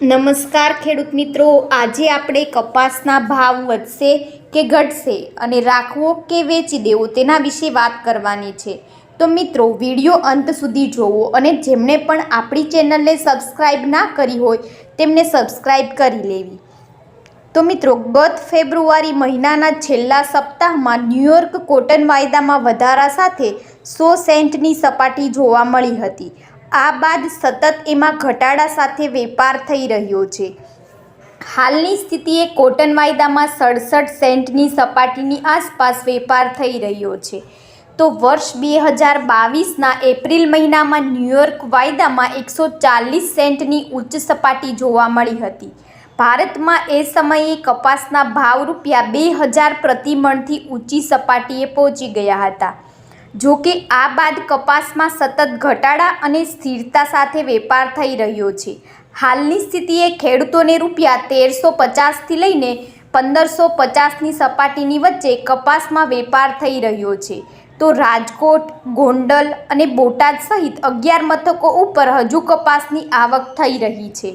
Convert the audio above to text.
નમસ્કાર ખેડૂત મિત્રો. આજે આપણે કપાસના ભાવ વધશે કે ઘટશે અને રાખવો કે વેચી દેવો તેના વિશે વાત કરવાની છે. તો મિત્રો, વીડિયો અંત સુધી જોવો અને જેમણે પણ આપણી ચેનલને સબસ્ક્રાઈબ ના કરી હોય તેમને સબસ્ક્રાઈબ કરી લેવી. તો મિત્રો, ગત ફેબ્રુઆરી મહિનાના છેલ્લા સપ્તાહમાં ન્યૂયોર્ક કોટન વાયદામાં વધારા સાથે સો સેન્ટની સપાટી જોવા મળી હતી. આ બાદ સતત એમાં ઘટાડા સાથે વેપાર થઈ રહ્યો છે. હાલની સ્થિતિએ કોટન વાયદામાં સડસઠ સેન્ટની સપાટીની આસપાસ વેપાર થઈ રહ્યો છે. તો વર્ષ બે હજાર બાવીસના એપ્રિલ મહિનામાં ન્યૂયોર્ક વાયદામાં એકસો ચાલીસ સેન્ટની ઉચ્ચ સપાટી જોવા મળી હતી. ભારતમાં એ સમયે કપાસના ભાવ રૂપિયા બે હજાર પ્રતિમણથી ઊંચી સપાટીએ પહોંચી ગયા હતા. જો કે આ બાદ કપાસમાં સતત ઘટાડા અને સ્થિરતા સાથે વેપાર થઈ રહ્યો છે. હાલની સ્થિતિએ ખેડૂતોને રૂપિયા તેરસો પચાસથી લઈને પંદરસો પચાસની સપાટીની વચ્ચે કપાસમાં વેપાર થઈ રહ્યો છે. તો રાજકોટ, ગોંડલ અને બોટાદ સહિત અગિયાર મથકો ઉપર હજુ કપાસની આવક થઈ રહી છે.